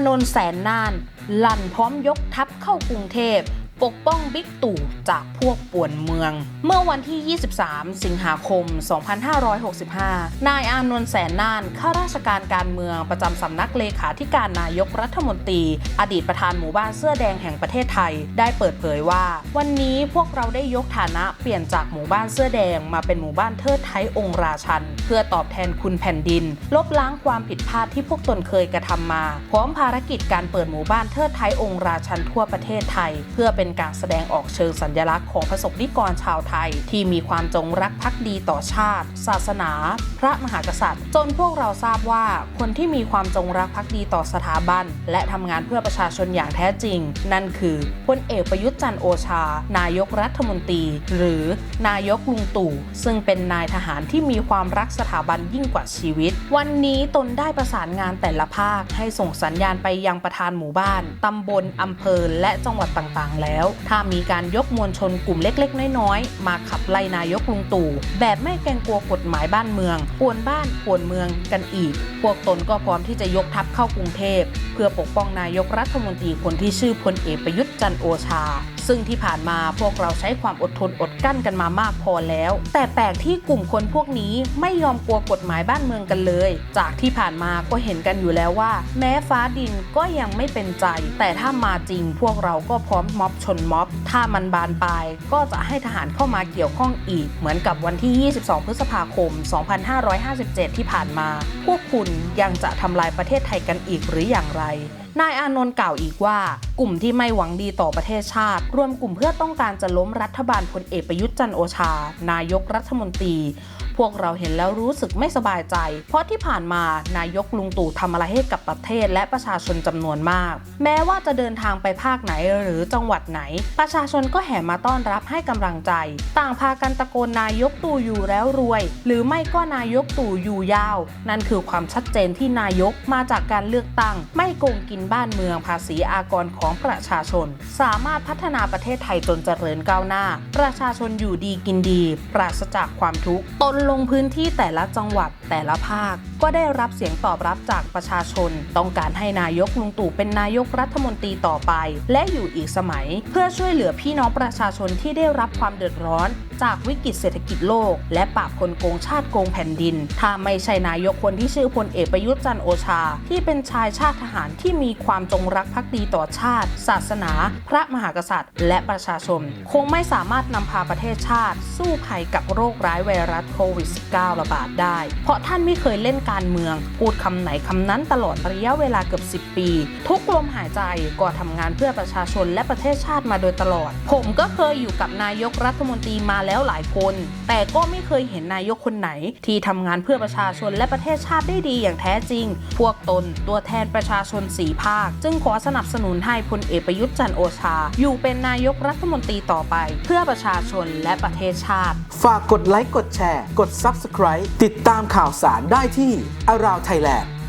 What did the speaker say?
านนท์แสนนานลั่นพร้อมยกทัพเข้ากรุงเทพ ปกป้องบิ๊กตู่จากพวกป่วนเมือง เมื่อวันที่ 23 สิงหาคม 2565 นายอานนท์แสนน่าน ข้าราชการการเมืองประจำสำนักเลขาธิการนายกรัฐมนตรี อดีตประธานหมู่บ้านเสื้อแดงแห่งประเทศไทย ได้เปิดเผยว่า วันนี้พวกเราได้ยกฐานะเปลี่ยนจากหมู่บ้านเสื้อแดงมาเป็นหมู่บ้านเทิดไทยองค์ราชัน เพื่อตอบแทนคุณแผ่นดิน ลบล้างความผิดพลาดที่พวกตนเคยกระทำมา พร้อมภารกิจการเปิดหมู่บ้านเทิดไทยองค์ราชันทั่วประเทศไทย เพื่อเป็นการแสดงออกเชิงสัญลักษณ์ของประสบนิกรชาวไทย ที่มีความจงรักภักดีต่อชาติ ศาสนา พระมหากษัตริย์ จนพวกเราทราบว่าคนที่มีความจงรักภักดีต่อสถาบัน และทำงานเพื่อประชาชนอย่างแท้จริง นั่นคือพลเอกประยุทธ์จันทร์โอชา นายกรัฐมนตรี หรือนายกลุงตู่ ซึ่งเป็นนายทหารที่มีความรักสถาบันยิ่งกว่าชีวิต วันนี้ตนได้ประสานงานแต่ละภาค ให้ส่งสัญญาณไปยังประธานหมู่บ้าน ตำบลอำเภอและจังหวัดต่างๆ แล้วถ้ามีการยกมวลชนกลุ่มเล็กๆ น้อยๆ มาขับไล่นายกลุงตู่ แบบไม่เกรงกลัวกฎหมายบ้านเมืองป่วนบ้านป่วนเมืองกันอีก พวกตนก็พร้อมที่จะยกทัพเข้ากรุงเทพ เพื่อปกป้องนายกรัฐมนตรีคนที่ชื่อพลเอกประยุทธ์จันทร์โอชา ซึ่งที่ผ่านมาพวกเราใช้ความอดทนอดกั้นกันมามากพอแล้ว แต่แปลกที่กลุ่มคนพวกนี้ไม่ยอมกลัวกฎหมายบ้านเมืองกันเลย จากที่ผ่านมาก็เห็นกันอยู่แล้วว่า แม้ฟ้าดินก็ยังไม่เป็นใจ แต่ถ้ามาจริงพวกเราก็พร้อมม็อบชนม็อบ ถ้ามันบานปลายก็จะให้ทหารเข้ามาเกี่ยวข้องอีก เหมือนกับวันที่ 22 พฤษภาคม 2557 ที่ผ่านมา พวกคุณยังจะทำลายประเทศไทยกันอีกหรืออย่างไรนายอานนท์กล่าวอีกว่า กลุ่มที่ไม่หวังดีต่อประเทศชาติ รวมกลุ่มเพื่อต้องการจะล้มรัฐบาลพลเอกประยุทธ์จันโอชา นายกรัฐมนตรี วกเราเห็นแล้วรู้สึกไม่สบายใจ เพราะที่ผ่านมานายกลุงตู่ทำอะไรให้กับประเทศและประชาชนจำนวนมาก แม้ว่าจะเดินทางไปภาคไหนหรือจังหวัดไหน ประชาชนก็แห่มาต้อนรับให้กำลังใจ ต่างพากันตะโกนนายกตู่อยู่แล้วรวย หรือไม่ก็นายกตู่อยู่ยาว นั่นคือความชัดเจนที่นายกมาจากการเลือกตั้ง ไม่โกงกินบ้านเมืองภาษีอากรของประชาชน สามารถพัฒนาประเทศไทยจนเจริญก้าวหน้า ประชาชนอยู่ดีกินดี ปราศจากความทุกข์ตนลงพื้นที่แต่ละจังหวัดแต่ละภาค ก็ได้รับเสียงตอบรับจากประชาชน ต้องการให้นายกลุงตู่เป็นนายกรัฐมนตรีต่อไป และอยู่อีกสมัย เพื่อช่วยเหลือพี่น้องประชาชนที่ได้รับความเดือดร้อน จากวิกฤตเศรษฐกิจโลก และปราบคนโกงชาติโกงแผ่นดิน ถ้าไม่ใช่นายกคนที่ชื่อพลเอกประยุทธ์จันโอชา ที่เป็นชายชาติทหารที่มีความจงรักภักดีต่อชาติ ศาสนา พระมหากษัตริย์ และประชาชน คงไม่สามารถนำพาประเทศชาติ สู้ภัยกับโรคร้ายไวรัสโควิด -19 ระบาดได้ เพราะท่านไม่เคยเล่นการเมือง พูดคำไหนคำนั้นตลอดระยะเวลาเกือบ 10 ปี ทุกลมหายใจก็ทำงานเพื่อประชาชนและประเทศชาติมาโดยตลอด ผมก็เคยอยู่กับนายกรัฐมนตรีมาแล้วหลายคน แต่ก็ไม่เคยเห็นนายกคนไหน ที่ทำงานเพื่อประชาชนและประเทศชาติได้ดีอย่างแท้จริง พวกตนตัวแทนประชาชนสีภาค จึงขอสนับสนุนให้พลเอกประยุทธ์จันทร์โอชา อยู่เป็นนายกรัฐมนตรีต่อไป เพื่อประชาชนและประเทศชาติ ฝากกดไลค์กดแชร์กด Subscribe ติดตามข่าวสารได้ที่ Around Thailand